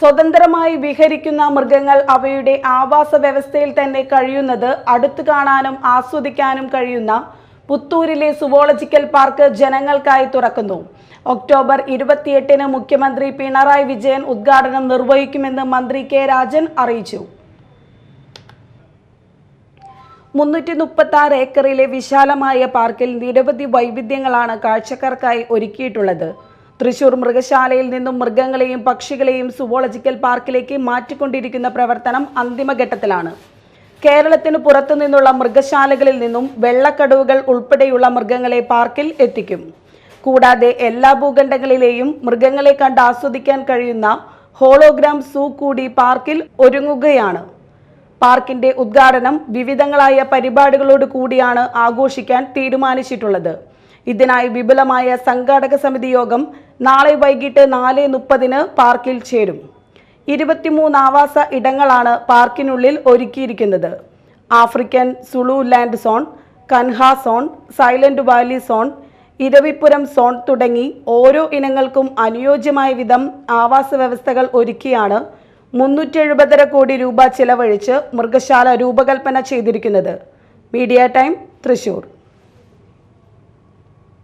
സ്വതന്ത്രമായി വിഹരിക്കുന്ന മൃഗങ്ങൾ അവയുടെ ആവാസ വ്യവസ്ഥയിൽ തന്നെ കഴിയുന്നത് അടുത്തു കാണാനും ആസ്വദിക്കാനും കഴിയുന്ന പുത്തൂരിലെ സുവോളജിക്കൽ പാർക്ക് ജനങ്ങൾക്കായി തുറക്കുന്നു. ഒക്ടോബർ ഇരുപത്തിയെട്ടിന് മുഖ്യമന്ത്രി പിണറായി വിജയൻ ഉദ്ഘാടനം നിർവഹിക്കുമെന്ന് മന്ത്രി കെ രാജൻ അറിയിച്ചു. മുന്നൂറ്റി മുപ്പത്തി ആറ് ഏക്കറിലെ വിശാലമായ പാർക്കിൽ നിരവധി വൈവിധ്യങ്ങളാണ് കാഴ്ചക്കാർക്കായി ഒരുക്കിയിട്ടുള്ളത്. തൃശൂർ മൃഗശാലയിൽ നിന്നും മൃഗങ്ങളെയും പക്ഷികളെയും സുവോളജിക്കൽ പാർക്കിലേക്ക് മാറ്റിക്കൊണ്ടിരിക്കുന്ന പ്രവർത്തനം അന്തിമഘട്ടത്തിലാണ്. കേരളത്തിന് പുറത്തു നിന്നുള്ള മൃഗശാലകളിൽ നിന്നും വെള്ളക്കടവുകൾ ഉൾപ്പെടെയുള്ള മൃഗങ്ങളെ പാർക്കിൽ എത്തിക്കും. കൂടാതെ എല്ലാ ഭൂഖണ്ഡങ്ങളിലെയും മൃഗങ്ങളെ കണ്ട് ആസ്വദിക്കാൻ കഴിയുന്ന ഹോളോഗ്രാം സൂ കൂടി പാർക്കിൽ ഒരുങ്ങുകയാണ്. പാർക്കിന്റെ ഉദ്ഘാടനം വിവിധങ്ങളായ പരിപാടികളോട് കൂടിയാണ് ആഘോഷിക്കാൻ തീരുമാനിച്ചിട്ടുള്ളത്. ഇതിനായി വിപുലമായ സംഘാടക സമിതി യോഗം നാളെ വൈകിട്ട് നാല് മുപ്പതിന് പാർക്കിൽ ചേരും. ഇരുപത്തിമൂന്ന് ആവാസ ഇടങ്ങളാണ് പാർക്കിനുള്ളിൽ ഒരുക്കിയിരിക്കുന്നത്. African Zululand zone Kanha zone Silent Valley zone Iravipuram zone തുടങ്ങി ഓരോ ഇനങ്ങൾക്കും അനുയോജ്യമായ വിധം ആവാസ വ്യവസ്ഥകൾ ഒരുക്കിയാണ് മുന്നൂറ്റി എഴുപതര കോടി രൂപ ചിലവഴിച്ച് മൃഗശാല രൂപകൽപ്പന ചെയ്തിരിക്കുന്നത്. Media time Thrissur.